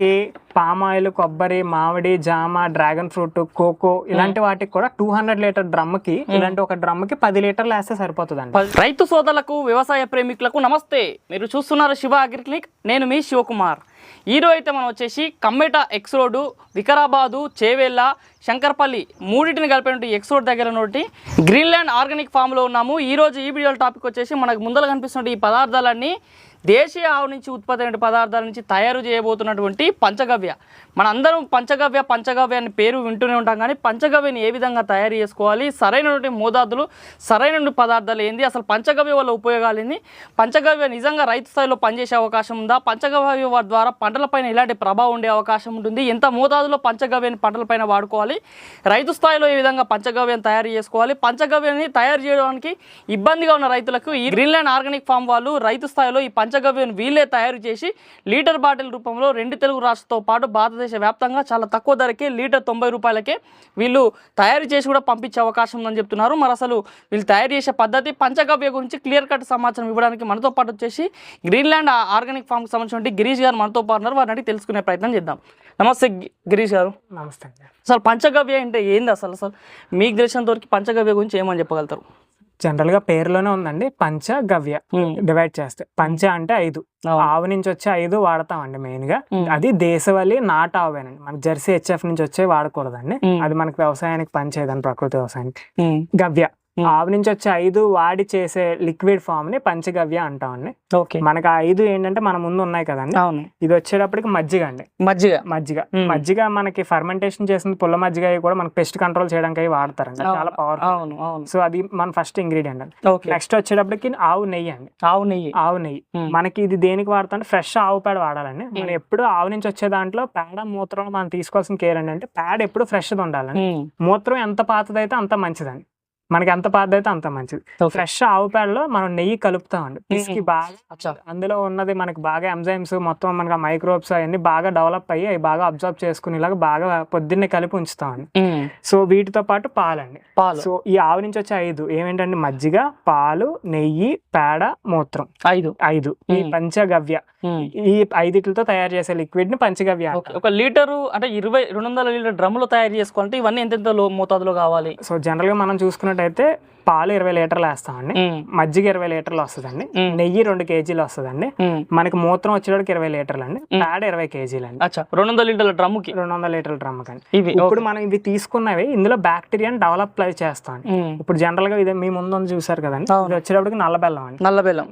మనకి palm oil కొబ్బరి మామిడి జామ డ్రాగన్ ఫ్రూట్ కోకో ఇలాంటి వాటికి కూడా టూ హండ్రెడ్ లీటర్ డ్రమ్కి ఇలాంటి ఒక డ్రమ్కి పది లీటర్లు వేస్తే సరిపోతుందండి. రైతు సోదరులకు వ్యవసాయ ప్రేమికులకు నమస్తే. మీరు చూస్తున్నారు శివ అగ్రి క్లినిక్. నేను మీ శివకుమార్. ఈరోజు అయితే మనం వచ్చేసి కమ్మేట ఎక్స్ రోడ్డు వికారాబాదు చేవెళ్ళ శంకర్పల్లి మూడింటిని కలిపినటువంటి ఎక్స్ రోడ్ దగ్గర నుండి గ్రీన్లాండ్ ఆర్గానిక్ ఫామ్లో ఉన్నాము. ఈ రోజు ఈ వీడియో టాపిక్ వచ్చేసి మనకు ముందర కనిపిస్తున్న ఈ పదార్థాలన్నీ దేశీయ ఆవు నుంచి ఉత్పత్తి అయిన పదార్థాల నుంచి తయారు చేయబోతున్నటువంటి పంచగవ్య. మన అందరం పంచగవ్య పంచగవ్య అని పేరు వింటూనే ఉంటాం కానీ పంచగవ్యని ఏ విధంగా తయారు చేసుకోవాలి? సరైనటువంటి మోతాదులు సరైన పదార్థాలు ఏంది? అసలు పంచగవ్య వల్ల ఉపయోగాలు ఏంది? పంచగవ్య నిజంగా రైతు స్థాయిలో పనిచేసే అవకాశం ఉందా? పంచగవ్య ద్వారా పంటలపైన ఎలాంటి ప్రభావం ఉండే అవకాశం ఉంటుంది? ఎంత మోతాదులో పంచగవ్యని పంటలపైన వాడుకోవాలి? రైతు స్థాయిలో ఏ విధంగా పంచగవ్యని తయారు చేసుకోవాలి? పంచగవ్యని తయారు చేయడానికి ఇబ్బందిగా ఉన్న రైతులకు ఈ గ్రీన్లాండ్ ఆర్గానిక్ ఫామ్ వాళ్ళు రైతు స్థాయిలో ఈ పంచగవ్యను వీళ్ళే తయారు చేసి లీటర్ బాటిల్ రూపంలో రెండు తెలుగు రాష్ట్రాలతో పాటు భారతదేశ వ్యాప్తంగా చాలా తక్కువ ధరకే లీటర్ తొంభై రూపాయలకే వీళ్ళు తయారు చేసి కూడా పంపించే అవకాశం ఉందని చెప్తున్నారు. మరి అసలు వీళ్ళు తయారు చేసే పద్ధతి పంచగవ్య గురించి క్లియర్ కట్ సమాచారం ఇవ్వడానికి మనతో పాటు వచ్చేసి గ్రీన్లాండ్ ఆర్గానిక్ ఫామ్కి సంబంధించిన గిరీష్ గారు మనతో పాటు ఉన్నారు. వారిని తెలుసుకునే ప్రయత్నం చేద్దాం. నమస్తే గిరీష్ గారు. నమస్తే అసలు పంచగవ్య అంటే ఏంది అసలు? అసలు మీకు తెలిసినంత వరకు పంచగవ్య గురించి ఏమని చెప్పగలుగుతారు? జనరల్గా పేరులోనే ఉందండి పంచ గవ్య డివైడ్ చేస్తే పంచ అంటే ఐదు. ఆవు నుంచి వచ్చే ఐదు వాడతామండి మెయిన్గా. అది దేశవాళీ నాటు ఆవేనండి మనకి జెర్సీ హెచ్ఎఫ్ నుంచి వచ్చే వాడకూడదండి. అది మనకి వ్యవసాయానికి పనిచేయదని ప్రకృతి వ్యవసాయానికి గవ్య. ఆవు నుంచి వచ్చే ఐదు వాడి చేసే లిక్విడ్ ఫామ్ని పంచగవ్య అంటామండి ఓకే. మనకి ఆ ఐదు ఏంటంటే మన ముందు ఉన్నాయి కదండి. అవును. ఇది వచ్చేటప్పటికి మజ్జిగ అండి. మజ్జిగ. మజ్జిగ. ఉమ్. మజ్జిగ మనకి ఫర్మెంటేషన్ చేసిన పుల్ల మజ్జిగ కూడా మనకి పెస్ట్ కంట్రోల్ చేయడానికి వాడతారండి. చాలా అవును. అవును. సో అది మన ఫస్ట్ ఇంగ్రీడియంట్ అండి. నెక్స్ట్ వచ్చేటప్పటికి ఆవు నెయ్యి అండి. ఆవు నెయ్యి. ఆవు నెయ్యి. ఉమ్. మనకి ఇది దేనికి వాడతాం ఫ్రెష్ ఆవు పేడ వాడాలండి. మనం ఎప్పుడు ఆవు నుంచి వచ్చే దాంట్లో పేడ మూత్రం మనం తీసుకోవాల్సిన కేర్ అండి అంటే పేడ ఎప్పుడు ఫ్రెష్ ఉండాలండి. మూత్రం ఎంత పాతదైతే అంత మంచిదండి. మనకి ఎంత పాతదైతే అంత మంచిది. ఫ్రెష్ ఆవు పేడలో మనం నెయ్యి కలుపుతామండి. పిసికి బాగా అందులో ఉన్నది మనకి బాగా ఎంజైమ్స్ మొత్తం మనకి మైక్రోబ్స్ అవన్నీ బాగా డెవలప్ అయ్యి అవి బాగా అబ్జర్వ్ చేసుకునేలాగా బాగా పొద్దున్నే కలిపి ఉంచుతామండి. సో వీటితో పాటు పాలండి. పాలు. సో ఈ ఆవు నుంచి వచ్చే ఐదు. ఏమేంటంటే మజ్జిగ పాలు నెయ్యి పేడ మూత్రం. ఐదు. ఐదు. ఈ. పంచగవ్య. ఈ ఐదిటితో తయారు చేసే లిక్విడ్ని పంచగవ్య. ఒక లీటరు అంటే ఇరవై రెండు వందల లీటర్ డ్రమ్ములో తయారు చేసుకోవాలంటే ఇవన్నీ ఎంతెంత లో మోతాదులో కావాలి? సో జనరల్గా మనం చూసుకున్నట్టయితే పాలు ఇరవై లీటర్లు వేస్తామండి. మజ్జిగ ఇరవై లీటర్లు వస్తుందండి. నెయ్యి రెండు కేజీలు వస్తుందండి. మనకి మూత్రం వచ్చేటికి ఇరవై లీటర్లు అండి. పేడ ఇరవై కేజీలు అండి రెండు వందల లీటర్ల డ్రమ్ముకి? రెండు వందల లీటర్ల డ్రమ్ కండి ఇవి ఇప్పుడు మనం ఇవి తీసుకున్నవి ఇందులో బ్యాక్టీరియాని డెవలప్ చేస్తాం ఇప్పుడు జనరల్గా ఇది మీ ముందు చూసారు కదండి. ఇది వచ్చేటప్పటికి నల్ల బెల్లం అండి. నల్ల బెల్లం.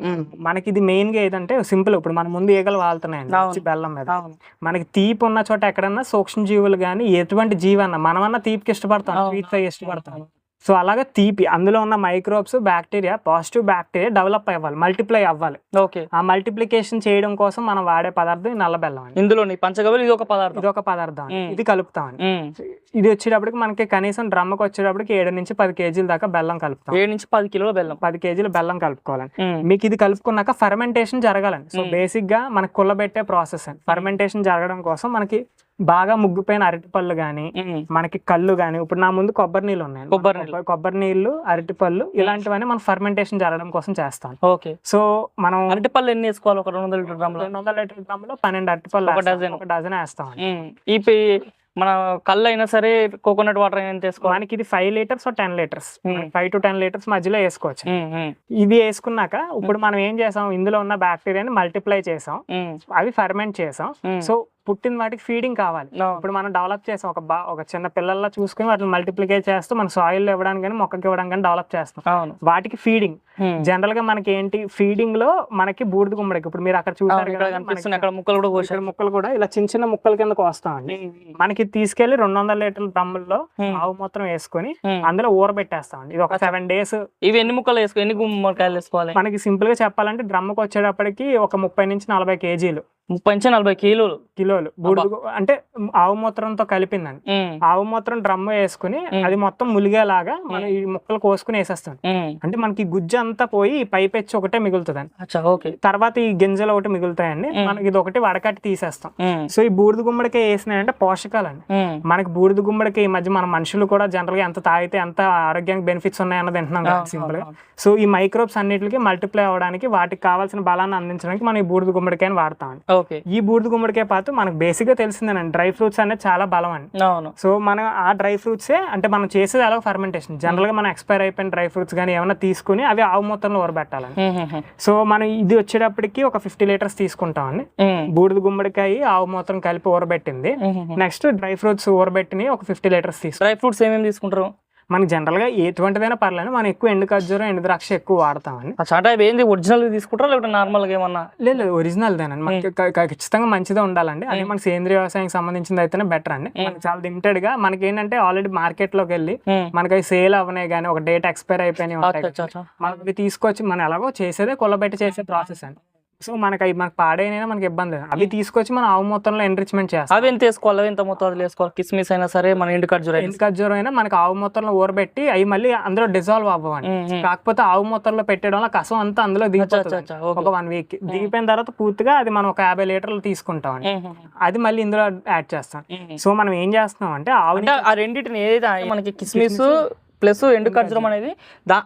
మనకి ఇది మెయిన్గా ఏదంటే సింపుల్ ఇప్పుడు మన ముందు ఈగలు వాళ్తున్నాయండి. బెల్లం మీద. మనకి తీపి ఉన్న చోట ఎక్కడన్నా సూక్ష్మ జీవులు కానీ ఎటువంటి జీవి అన్న మనమన్నా తీపికి ఇష్టపడతాం అవి ఇష్టపడతాం. సో అలాగే తీపి అందులో ఉన్న microbes bacteria positive bacteria develop అవ్వాలి మల్టిప్లై అవ్వాలి. ఓకే. ఆ మల్టిప్లికేషన్ చేయడం కోసం మనం వాడే పదార్థం నల్ల బెల్లం అండి. ఇందులోని పంచగవ్యలు ఇది ఒక పదార్థం. ఇది ఒక పదార్థం. ఇది కలుపుతామండి ఉమ్, ఇది వచ్చేటప్పటికి మనకి కనీసం డ్రమ్కి వచ్చేటప్పటికి ఏడు నుంచి పది కేజీల దాకా బెల్లం కలుపుతాం. ఏడు నుంచి పది కిలోల బెల్లం. పది కేజీల బెల్లం కలుపుకోవాలండి. ఉమ్, మీకు ఇది కలుపుకున్నాక ఫర్మెంటేషన్ జరగాలండి. సో. బేసిక్గా మనకి కుల్లబెట్టే ప్రాసెస్ అండి. ఫర్మెంటేషన్ జరగడం కోసం మనకి బాగా ముగ్గిపోయిన అరటిపళ్ళు ఉమ్, మనకి కళ్ళు కానీ ఇప్పుడు నా ముందు కొబ్బరి నీళ్ళు ఉన్నాయి కొబ్బరి నీళ్ళు. కొబ్బరి నీళ్ళు అరటిపళ్ళు ఇలాంటివన్నీ మనం ఫర్మెంటేషన్ జరగడం కోసం చేస్తాం. ఓకే. సో మనం అరటి పళ్ళు ఎన్ని వేసుకోవాలి? ఒక రెండు వందల లీటర్ డ్రమ్లో రెండు వందల లీటర్ గ్రాములో పన్నెండు అరటిపళ్ళు ఒక. డజన్. ఒక డజన్ వేస్తాం ఈ మన కళ్ళు అయినా సరే కోకోనట్ వాటర్ అయినా తీసుకోవాలి మనకి ఇది five litres ten litres. Five to ten litres మధ్యలో వేసుకోవచ్చు. ఇది వేసుకున్నాక ఇప్పుడు మనం ఏం చేసాం? ఇందులో ఉన్న బ్యాక్టీరియాని మల్టిప్లై చేసాం. అవి ఫర్మెంట్ చేసాం. సో పుట్టిన వాటికి ఫీడింగ్ కావాలి. ఇప్పుడు మనం డెవలప్ చేసాం ఒక బా ఒక చిన్న పిల్లల్లా చూసుకుని వాటిని మల్టిప్లికేట్ చేస్తూ మన సాయిల్ ఇవ్వడానికి కానీ మొక్కకి ఇవ్వడానికి కానీ డెవలప్ చేస్తాం. వాటికి ఫీడింగ్. జనరల్గా మనకి ఏంటి? ఫీడింగ్లో మనకి బూడిద గుమ్మడికి ఇప్పుడు మీరు అక్కడ చూసారు కదా, అక్కడ ముక్కలు కూడా ముక్కలు కూడా ఇలా చిన్న చిన్న ముక్కల కిందకు వస్తామండి మనకి తీసుకెళ్ళి రెండు వందల లీటర్ల డ్రమ్ముల్లో Hmm. ఆవు మొత్తం వేసుకొని. అందులో ఊరబెట్టేస్తామండి ఇది ఒక సెవెన్ డేస్ ఇవి ఎన్ని ముక్కలు వేసుకో ఎన్ని గుమ్మడికాయలు వేసుకోవాలి? మనకి సింపుల్గా చెప్పాలంటే డ్రమ్కి వచ్చేటప్పటికి ఒక ముప్పై నుంచి నలభై కేజీలు. ముప్పై నుంచి నలభై కిలోలు. కిలోలు. బూడిద అంటే ఆవు మూత్రంతో కలిపిందండి ఆవు మూత్రం డ్రమ్ వేసుకుని. అది మొత్తం ములిగేలాగా మనం ఈ ముక్కలు కోసుకుని వేసేస్తాం. అంటే మనకి గుజ్జు అంతా పోయి పైపెచ్చి ఒకటే మిగులుతుందండి అచ్చా ఓకే. తర్వాత ఈ గింజలు ఒకటి మిగులుతాయండి. మనకి ఇది ఒకటి వడకట్టి తీసేస్తాం. సో ఈ బూడిద గుమ్మడికాయ వేసినాయంటే పోషకాలండి. మనకి బూడిద గుమ్మడికి ఈ మధ్య మన మనుషులు కూడా జనరల్గా ఎంత తాగితే ఎంత ఆరోగ్యానికి బెనిఫిట్స్ ఉన్నాయన్నది వింటున్నాం కదా సింపుల్. సో ఈ మైక్రోబ్స్ అన్నిటికి మల్టిప్లై అవ్వడానికి వాటికి కావాల్సిన బలాన్ని అందించడానికి మనం ఈ బూడిద గుమ్మడికాయని వాడతాం ఓకే ఈ బూడిద గుమ్మడికాయ పాతు మనకు బేసిక్గా తెలిసిందేనండి డ్రై ఫ్రూట్స్ అనేది చాలా బలం అండి. అవును. సో మనం ఆ డ్రై ఫ్రూట్సే అంటే మనం చేసేది అలా ఫర్మెంటేషన్ జనరల్గా మనం ఎక్స్పైర్ అయిపోయిన డ్రై ఫ్రూట్స్ కానీ ఏమైనా తీసుకుని అవి ఆవు మొత్తంలో ఊరబెట్టాలండి. సో మనం ఇది వచ్చేటప్పటికి ఒక ఫిఫ్టీ లీటర్స్ తీసుకుంటామండి. ఉమ్, బూడిద గుమ్మడికాయ ఆవు మొత్తం కలిపి ఊరబెట్టింది. నెక్స్ట్ డ్రై ఫ్రూట్స్ ఊరబెట్టిని ఒక ఫిఫ్టీ లీటర్స్ తీసుకుంటాం డ్రై ఫ్రూట్స్ ఏమేమి తీసుకుంటారు? మనకి జనరల్గా ఎటువంటిదైనా పర్లేదు మనం ఎక్కువ ఎండు ఖర్జూరం ఎండు ద్రాక్ష ఎక్కువ వాడతామండి. అంటే అవి ఏంది? ఒరిజినల్ తీసుకుంటారా? లేకపోతే నార్మల్గా ఏమన్నా? లేదు లేదు ఒరిజినల్ దేనండి మనకి ఖచ్చితంగా మంచిదే ఉండాలండి. అది మన సేంద్రియ వ్యవసాయం సంబంధించింది అయితేనే బెటర్ అండి. మనకి చాలా లిమిటెడ్గా మనకి ఏంటంటే ఆల్రెడీ మార్కెట్లోకి వెళ్ళి. మనకి సేల్ అవ్వనాయి కానీ ఒక డేట్ ఎక్స్పైర్ అయిపోయినాయి ఉంటాయి. అచ్చా. మనకి తీసుకొచ్చి మనం ఎలాగో చేసేదే కొల్లబెట్టి చేసే ప్రాసెస్ అండి. సో మనకి అవి మనకి పాడైనా మనకి ఇబ్బంది లేదు. అవి తీసుకొచ్చి మనం ఆవు మొత్తంలో ఎంరిచ్మెంట్ చేస్తాం. అవి ఎంత వేసుకోవాలి? అవి ఎంత మొత్తం వేసుకోవాలి? కిస్మిస్ అయినా సరే మన ఎండు ఖర్జూర ఎండు ఖర్జూరం అయినా మనకి ఆవు మొత్తంలో ఊరబెట్టి అవి మళ్ళీ అందులో డిజాల్వ్ అవ్వండి ఉమ్, ఉమ్. కాకపోతే ఆవు మొత్తంలో పెట్టడం వల్ల కసం అంతా అందులో దిగిపోతుంది. ఓకే. ఒక వన్ వీక్ దిగిపోయిన తర్వాత పూర్తిగా అది మనం ఒక యాభై లీటర్లు ఉమ్, అది మళ్ళీ ఇందులో యాడ్ చేస్తాం. సో మనం ఏం చేస్తున్నాం అంటే ఆవు ఆ రెండింటిని ఏదైతే మనకి కిస్మిస్ ప్లస్ ఎండు ఖర్జూరం అనేది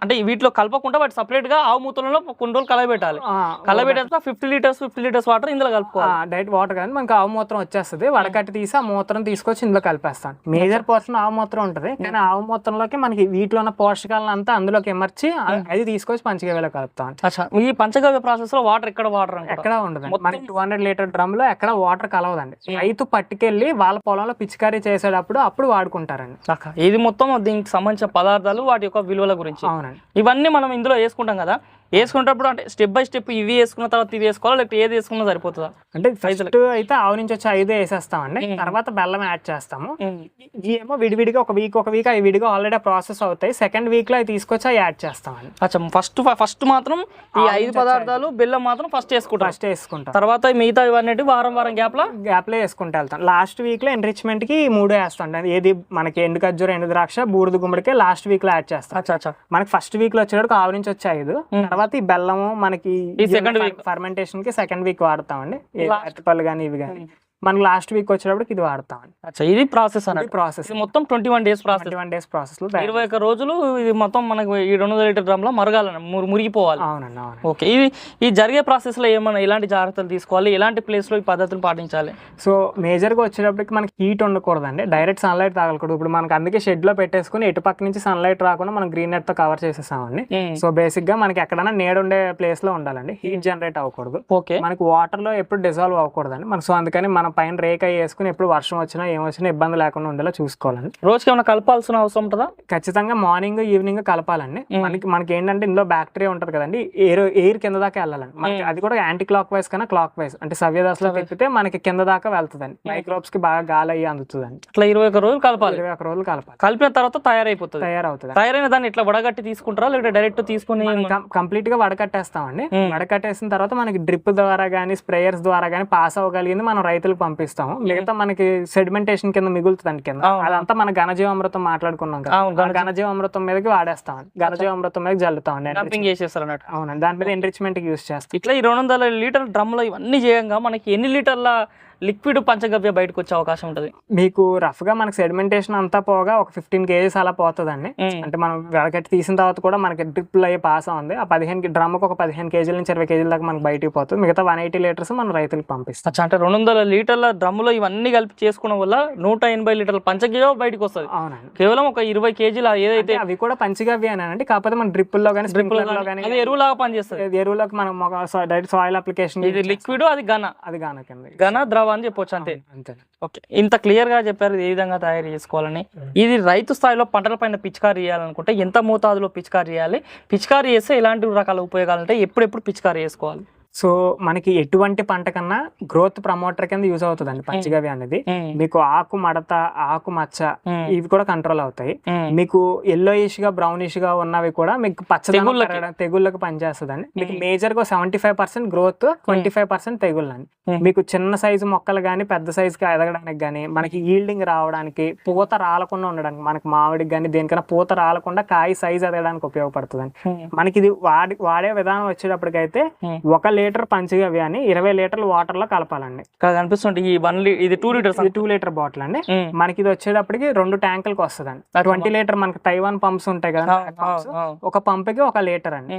అంటే వీటిలో కలపకుండా వాటి సపరేట్గా ఆవు మూతలలో కొన్ని రోజులు కలబెట్టాలి కలబెట్టాక fifty litres fifty litres water ఇందులో కలుపుకోవాలి. డైరెక్ట్ వాటర్ కానీ మనకి ఆవు మూత్రం వచ్చేస్తుంది. వడకట్టి తీసి ఆ మూత్రం తీసుకొచ్చి ఇందులో కలిపేస్తాం మేజర్ పోర్షన్ ఆవు మూత్రం ఉంటుంది. కానీ ఆవు మూత్రంలోకి మనకి వీటిలో ఉన్న పోషకాలను అంతా అందులోకి ఎమర్చి అది తీసుకొచ్చి పంచగవ్యలో కలుపుతాం ఈ పంచగవ్య ప్రాసెస్లో వాటర్ ఎక్కడ వాటర్ ఎక్కడ ఉండదు. మనకి టూ హండ్రెడ్ లీటర్ డ్రమ్లో ఎక్కడ వాటర్ కలవదండి. రైతు పట్టుకెళ్ళి వాళ్ళ పొలంలో పిచికారీ చేసేటప్పుడు అప్పుడు వాడుకుంటారండి. ఇది మొత్తం దీనికి సంబంధించిన పదార్థాలు వాటి యొక్క విలువల గురించి. ఇవన్నీ మనం ఇందులో వేసుకుంటాం కదా. వేసుకునేటప్పుడు అంటే స్టెప్ బై స్టెప్ ఇవి వేసుకున్న తర్వాత ఇది వేసుకోవాలా? లేకపోతే ఏది వేసుకున్నా సరిపోతుందా? అంటే ఫస్ట్ అయితే ఆవు నుంచి వచ్చి ఐదు వేసేస్తామండి. తర్వాత బెల్లం యాడ్ చేస్తాము. ఏమో విడివిడిగా ఒక వీక్ ఒక వీక్ అవి విడిగా ఆల్రెడీ ప్రాసెస్ అవుతాయి. సెకండ్ వీక్లో అవి తీసుకొచ్చి అవి యాడ్ చేస్తామండి. అచ్చా ఫస్ట్ ఫస్ట్ మాత్రం ఈ ఐదు పదార్థాలు బెల్లం మాత్రం ఫస్ట్ వేసుకుంటాం ఫస్ట్ వేసుకుంటాం. తర్వాత మిగతా ఇవన్నీ వారం వారం గ్యాప్లో? గ్యాప్లో వేసుకుంటూ వెళ్తాం. లాస్ట్ వీక్లో ఎంరిచ్మెంట్కి మూడు వేస్తాం. ఏది మనకి ఎండు ఖర్జూర ఎండు ద్రాక్ష బూడిద గుమ్మడికి లాస్ట్ వీక్లో యాడ్ చేస్తాం. అచ్చా అచ్చా. మనకి ఫస్ట్ వీక్లో వచ్చేటప్పుడు ఆవు నుంచి వచ్చే ఐదు. తర్వాత ఈ బెల్లము మనకి. ఫర్మెంటేషన్కి సెకండ్ వీక్ వాడతామండి. అరటిపళ్ళు కానీ ఇవి కానీ మనకి లాస్ట్ వీక్ వచ్చేటప్పుడు ఇది వాడతామండి అచ్చా ఇది ప్రాసెస్ అన్నట్టు. ప్రాసెస్ మొత్తం twenty one days process twenty one days ప్రాసెస్లో ఇరవై ఒక్క రోజులు ఇది మొత్తం మనకు ఈ రెండు వందల లీటర్ డ్రమ్లో మరగాలని మురి- మురిగిపోవాలి. అవునండి అవునండి. ఓకే ఇది ఈ జరిగే ప్రాసెస్లో ఏమైనా ఎలాంటి జాగ్రత్తలు తీసుకోవాలి? ఎలాంటి ప్లేస్లో ఈ పద్ధతులు పాటించాలి? సో మేజర్గా వచ్చేటప్పటికి మనకి హీట్ ఉండకూడదండి. డైరెక్ట్ సన్లైట్ తాగకూడదు. ఇప్పుడు మనకి అందుకే షెడ్లో పెట్టేసుకుని ఎటు పక్క నుంచి సన్లైట్ రాకుండా మనం గ్రీన్ నెట్తో కవర్ చేసేసామండి. సో బేసిక్గా మనకి ఎక్కడైనా నీడ ఉండే ప్లేస్లో ఉండాలండి. హీట్ జనరేట్ అవ్వకూడదు. ఓకే. మనకి వాటర్లో ఎప్పుడు డిజాల్వ్ అవ్వకూడదండి. మనకి సో అందుకని మన పైన రేక్ వేసుకుని ఎప్పుడు వర్షం వచ్చినా ఏం వచ్చినా ఇబ్బంది లేకుండా ఉండేలా చూసుకోవాలండి. రోజుకి ఏమైనా కలపాల్సిన అవసరం ఉంటుందా? ఖచ్చితంగా మార్నింగ్ ఈవినింగ్ కలపాలండి. మనకి మనకి ఏంటంటే ఇందులో బ్యాక్టీరియా ఉంటది కదండి. ఎయిర్ ఎయిర్ కింద దాకా వెళ్ళాలండి. మనకి అది కూడా యాంటీ క్లాక్ వైజ్ కన్నా క్లాక్ వైజ్ అంటే సవ్యదశలో తిప్పితే మనకి కింద దాకా వెళ్తుందండి. మైక్రోబ్స్కి బాగా గాలి అయ్యి అందుతుందండి. ఇట్లా ఇరవై ఒక్క రోజులు కలపాలి. ఇరవై ఒక రోజులు కలపాలి. కలిపిన తర్వాత తయారైపోతుంది. తయారవుతుంది. తయారైన దాన్ని ఇట్లా వడగట్టి తీసుకుంటారా? లేకపోతే డైరెక్ట్ తీసుకుని కంప్లీట్గా వడకట్టేస్తామండి. వడకట్టేసిన తర్వాత మనకి డ్రిప్ ద్వారా కానీ స్ప్రేయర్స్ ద్వారా కానీ పాస్ అవ్వగలిగింది మనం రైతులకు పంపిస్తాము. మిగతా మనకి సెడిమెంటేషన్ కింద మిగులుతుందండి కింద. అదంతా మన ఘనజీవామృతం మాట్లాడుకున్నాం కదా. ఘనజీవామృతం మీదకి వాడేస్తామండి. ఘనజీవామృతం మీద డంపింగ్ చేసేస్తారు అన్నట్టు అవునండి. దాని మీద ఎంరిచ్మెంట్కి యూస్ చేస్తాం. ఇట్లా ఈ రెండు వందల లీటర్ డ్రమ్లో ఇవన్నీ చేయంగా మనకి ఎన్ని లీటర్ల లిక్విడ్ పంచగవ్య బయటకు వచ్చే అవకాశం ఉంటుంది. మీకు రఫ్గా మనకి సెడిమెంటేషన్ అంతా పోగా ఒక ఫిఫ్టీన్ కేజీస్ అలా పోతుందండి. అంటే మనం వడకట్టి తీసిన తర్వాత కూడా మనకి డ్రిప్లు అయ్యి పాస్ ఉంది. ఆ పదిహేను డ్రమ్కి ఒక పదిహేను కేజీల నుంచి ఇరవై కేజీల దాకా మనకి బయటికి పోతుంది. మిగతా వన్ ఎయిటీ లీటర్స్ మనం రైతులకు పంపిస్తాం. అంటే రెండు వందల లీటర్ల డ్రమ్లో ఇవన్నీ కలిపి చేసుకోవడం వల్ల నూట ఎనభై లీటర్ల పంచగవ్య బయటకు వస్తుంది. అవునండి. కేవలం ఒక ఇరవై కేజీల ఏదైతే అవి కూడా పంచిగవ్వి అనండి కాకపోతే మన డ్రిప్పుల్లో కానీ స్ప్రింక్లర్లో కానీ ఎరువులాగా పనిచేస్తుంది. ఎరువులకు మనం ఒక డైరెక్ట్ సాయిల్ అప్లికేషన్ ఇది లిక్విడ్ అది ఘన. అది కానకండి ఘన ద్రవ అని చెప్పొచ్చు అంతే. అంతే ఓకే ఇంత క్లియర్గా చెప్పారు ఏ విధంగా తయారు చేసుకోవాలని. ఇది రైతు స్థాయిలో పంటల పైన పిచికారీ చేయాలనుకుంటే ఎంత మోతాదులో పిచికారీ చేయాలి? పిచికారీ చేస్తే ఎలాంటి రకాల ఉపయోగాలు ఉంటాయి? ఎప్పుడెప్పుడు పిచికారీ చేసుకోవాలి? సో మనకి ఎటువంటి పంట కన్నా గ్రోత్ ప్రమోటర్ కింద యూజ్ అవుతుందండి పంచగవ్య అనేది మీకు ఆకు మడత ఆకు మచ్చ. ఇవి కూడా కంట్రోల్ అవుతాయి. మీకు ఎల్లోయిష్గా బ్రౌనిష్గా ఉన్నవి కూడా మీకు పచ్చదనం తెగుళ్ళకి. పనిచేస్తుందండి మీకు మేజర్గా seventy five percent growth twenty five percent తెగుళ్ళండి. మీకు చిన్న సైజు మొక్కలు కానీ పెద్ద సైజు ఎదగడానికి కానీ మనకి ఈల్డింగ్ రావడానికి పూత రాలకుండా ఉండడానికి మనకి మామిడికి కానీ దేనికైనా పూత రాలకుండా కాయ సైజ్ ఎదగడానికి ఉపయోగపడుతుందండి. మనకి ఇది వాడి వాడే విధానం వచ్చేటప్పటికైతే. ఒక లీటర్ పంచగవ్య అని ఇరవై లీటర్లు వాటర్లో కలపాలండి. ఇక్కడ కనిపిస్తుంది ఈ వన్ ఇది టూ లీటర్స్ ఇది టూ లీటర్ బాటిల్ అండి. మనకి ఇది వచ్చేటప్పటికి రెండు ట్యాంకులకు వస్తుందండి ట్వంటీ లీటర్ మనకి తైవాన్ పంప్స్ ఉంటాయి కదా. ఒక పంపుకి ఒక లీటర్ అండి.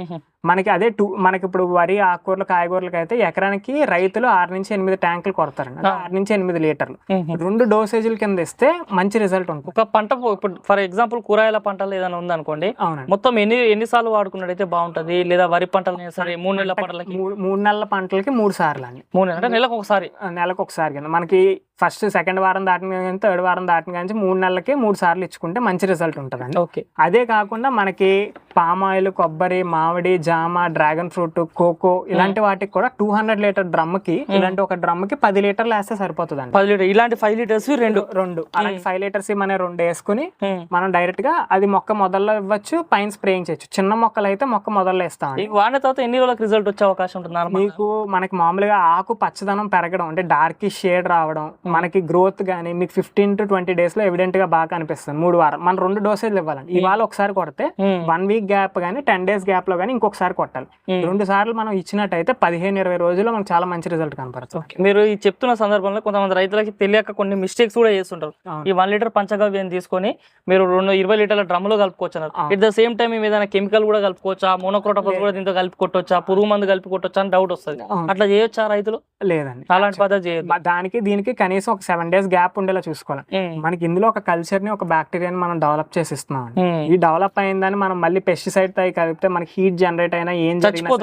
మనకి అదే టూ మనకి ఇప్పుడు వరి ఆకుకూరలు కాయగూరలకు అయితే ఎకరానికి రైతులు ఆరు నుంచి ఎనిమిది ట్యాంకులు కొడతారండి. ఆరు నుంచి ఎనిమిది లీటర్లు. రెండు డోసేజీల కింద ఇస్తే మంచి రిజల్ట్ ఉంటుంది. ఒక పంట ఇప్పుడు ఫర్ ఎగ్జాంపుల్ కూరగాయల పంటలు ఏదైనా ఉందనుకోండి అవునండి. మొత్తం ఎన్ని ఎన్నిసార్లు వాడుకున్నట్టయితే బాగుంటది? లేదా వరి పంటలు సరే మూడు నెలల పంటలకి? మూడు మూడు నెలల పంటలకి మూడు సార్లు అండి. మూడు నెలలు నెలకు ఒకసారి? నెలకు ఒకసారి కింద. మనకి ఫస్ట్ సెకండ్ వారం దాటిన కానీ థర్డ్ వారం దాటిన కానీ మూడు నెలలకి మూడు సార్లు ఇచ్చుకుంటే మంచి రిజల్ట్ ఉంటుందండి. ఓకే. అదే కాకుండా మనకి పామ్ ఆయిల్ కొబ్బరి మామిడి జామ డ్రాగన్ ఫ్రూట్ కోకో ఇలాంటి వాటికి కూడా టూ హండ్రెడ్ లీటర్ డ్రమ్కి ఇలాంటి ఒక డ్రమ్కి పది లీటర్లు వేస్తే సరిపోతుందండి. పది లీటర్ ఇలాంటి ఫైవ్ లీటర్స్ రెండు. రెండు. అలాంటి ఫైవ్ లీటర్స్ మన రెండు వేసుకుని. మనం డైరెక్ట్గా అది మొక్క మొదల్లో ఇవ్వచ్చు పైన స్ప్రేయింగ్ చేయొచ్చు. చిన్న మొక్కలు అయితే మొక్క మొదల్లో ఇస్తామండి ఈ వాడిన తర్వాత ఎన్ని రోజులకు రిజల్ట్ వచ్చే అవకాశం ఉంటుంది మీకు మనకి మామూలుగా ఆకు పచ్చదనం పెరగడం అంటే డార్క్ షేడ్ రావడం మనకి గ్రోత్ కానీ మీకు ఫిఫ్టీన్ టు ట్వంటీ డేస్లో ఎవిడెంట్గా బాగా కనిపిస్తుంది. మూడు వారం మనం రెండు డోసేజ్లు ఇవ్వాలండి. ఇవాళ ఒకసారి కొడితే వన్ వీక్ గ్యాప్ కానీ టెన్ డేస్ గ్యాప్లో కానీ ఇంకొకసారి కొట్టాలి. రెండు సార్లు మనం ఇచ్చినట్టయితే పదిహేను ఇరవై రోజుల్లో మనకు చాలా మంచి రిజల్ట్ కనపడుతుంది. మీరు ఈ చెప్తున్న సందర్భంలో కొంతమంది రైతులకి తెలియక కొన్ని మిస్టేక్స్ కూడా చేస్తుంటారు. ఈ వన్ లీటర్ పంచగవ్యం తీసుకొని మీరు రెండు ఇరవై లీటర్ల డ్రమ్లో కలుపుకోవచ్చు అన్నారు. ఎట్ ద సేమ్ టైం ఏదైనా కెమికల్ కూడా కలుపుకోవచ్చా? మోనోక్రోటోఫాస్ కూడా దీంతో కలిపి కొట్టొచ్చా పురుగు మందు కలిపి కొట్టొచ్చా అని డౌట్ వస్తుంది. అట్లా చేయొచ్చా రైతులు? లేదండి. అలాంటి పద్ధతి దానికి దీనికి కనీసం ఒక సెవెన్ డేస్ గ్యాప్ ఉండేలా చూసుకోవాలి. మనకి ఇందులో ఒక కల్చర్ని ఒక బ్యాక్టీరియాని మనం డెవలప్ చేసి ఇస్తున్నాం. ఈ డెవలప్ అయిందని మనం మళ్ళీ పెస్టిసైడ్తో కలిపితే మనకి హీట్ జనరేట్ అయినా ఏం.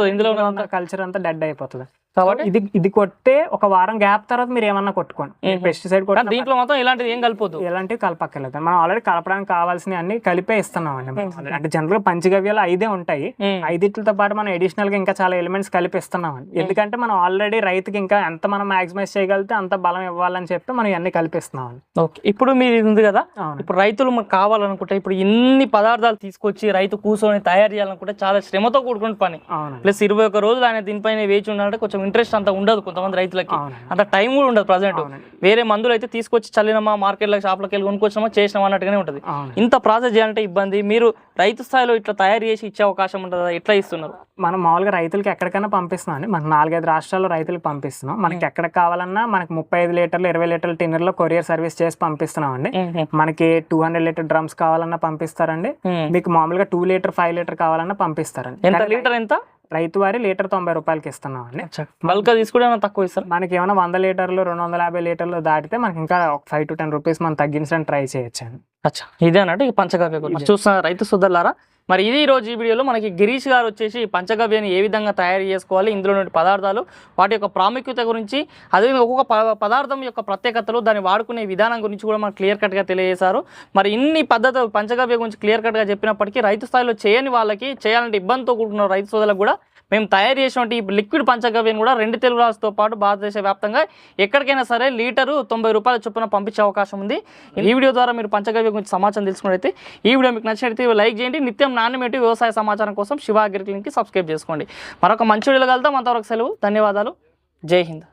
ఇందులో ఉన్న కల్చర్ అంతా డెడ్ అయిపోతుంది కాబట్టి ఇది ఇది కొట్టే ఒక వారం గ్యాప్ తర్వాత మీరు ఏమన్నా కొట్టుకోండి. పెస్టిసైడ్ కొట్టిన దీంట్లో మాత్రం ఇలాంటిది ఏం కలిపోద్దు. ఎలాంటివి కలపక్కర్లేదు. మనం ఆల్రెడీ కలపడానికి కావాల్సిన అన్ని కలిపే ఇస్తున్నాం అండి. అంటే జనరల్గా పంచగవ్యాలు ఐదే ఉంటాయి. ఐదిట్లతో పాటు మనం అడిషనల్గా ఇంకా చాలా ఎలిమెంట్స్ కలిపి ఇస్తున్నాం అండి ఎందుకంటే మనం ఆల్రెడీ రైతుకి ఇంకా ఎంత మనం మాక్సిమైజ్ చేయగలిగితే అంత బలం ఇవ్వాలని చెప్పి మనం ఇవన్నీ కల్పిస్తున్నాం అండి ఓకే. ఇప్పుడు మీరు ఇది ఉంది కదా? ఇప్పుడు రైతులు మనకు కావాలనుకుంటే ఇప్పుడు ఇన్ని పదార్థాలు తీసుకొచ్చి రైతు కూర్చొని తయారు చేయాలనుకుంటే చాలా శ్రమతో కూడుకున్న పని. ప్లస్ ఇరవై ఒక్క రోజులు ఆయన దీనిపైన వేచి ఉండాలంటే కొంచెం ఇంట్రెస్ట్ అంత ఉండదు కొంతమంది రైతులకి. అంత టైం కూడా ఉండదు ప్రజెంట్ వేరే మందులు అయితే తీసుకొచ్చి చల్లినమా మార్కెట్లో షాప్లోకి వెళ్ళి కొనుక్కొచ్చినామా చేసినామా అన్నట్టుగానే ఉంటుంది. ఇంత ప్రాసెస్ చేయాలంటే ఇబ్బంది. మీరు రైతు స్థాయిలో ఇట్లా తయారు చేసి ఇచ్చే అవకాశం ఉంటుందా? ఎట్లా ఇస్తున్నారు? మనం మామూలుగా రైతులకి ఎక్కడికైనా పంపిస్తున్నాం అండి. మనకి నాలుగైదు రాష్ట్రాల్లో రైతులకు పంపిస్తున్నాం. మనకి ఎక్కడికి కావాలన్నా మనకి ముప్పై ఐదు లీటర్లు ఇరవై లీటర్ల టిన్నర్లో కొరియర్ సర్వీస్ చేసి పంపిస్తున్నాం అండి. మనకి టూ హండ్రెడ్ లీటర్ డ్రమ్స్ కావాలన్నా పంపిస్తారండి. మీకు మామూలుగా టూ లీటర్ ఫైవ్ లీటర్ కావాలన్నా పంపిస్తారండి. ఎంత లీటర్ ఎంత? రైతు వారి లీటర్ తొంభై రూపాయలకి ఇస్తున్నాం అండి బల్క్ తీసుకుంటే తక్కువ ఇస్తారు? మనకి ఏమైనా వంద లీటర్లు రెండు వందల యాభై లీటర్లు దాటితే మనకి ఇంకా ఒక ఫైవ్ టు టెన్ రూపీస్ మనం తగ్గించడానికి ట్రై చేయొచ్చు అండి అచ్చా. ఇదే అన్నట్టు ఈ పంచగవ్య చూస్తున్న రైతు సోదరులారా మరి ఇది ఈ రోజు ఈ వీడియోలో మనకి గిరీష్ గారు వచ్చేసి పంచగవ్యాన్ని ఏ విధంగా తయారు చేసుకోవాలి ఇందులో నుండి పదార్థాలు వాటి యొక్క ప్రాముఖ్యత గురించి అదేవిధంగా ఒక్కొక్క ప- పదార్థం యొక్క ప్రత్యేకతలు దాన్ని వాడుకునే విధానం గురించి కూడా మనకు క్లియర్ కట్గా తెలియజేశారు. మరి ఇన్ని పద్ధతులు పంచగవ్య గురించి క్లియర్ కట్గా చెప్పినప్పటికీ రైతు స్థాయిలో చేయని వాళ్ళకి చేయాలంటే ఇబ్బందితో కూడుకున్న రైతు సోదరులకు కూడా మేము తయారు చేసినటువంటి ఈ లిక్విడ్ పంచగవ్యం కూడా రెండు తెలుగు రాష్ట్రాలతో పాటు భారతదేశ వ్యాప్తంగా ఎక్కడికైనా సరే లీటరు తొంభై రూపాయల చొప్పున పంపించే అవకాశం ఉంది. ఈ వీడియో ద్వారా మీరు పంచగవ్యం గురించి సమాచారం తెలుసుకున్నట్లయితే ఈ వీడియో మీకు నచ్చినట్లయితే లైక్ చేయండి. నిత్యం నాణ్యమేటి వ్యవసాయ సమాచారం కోసం శివ అగ్రికలింగ్కి సబ్స్క్రైబ్ చేసుకోండి. మరొక మంచి వీడియోలో కలుద్దాం. అంతవరకు సెలవు. ధన్యవాదాలు. జై హింద్.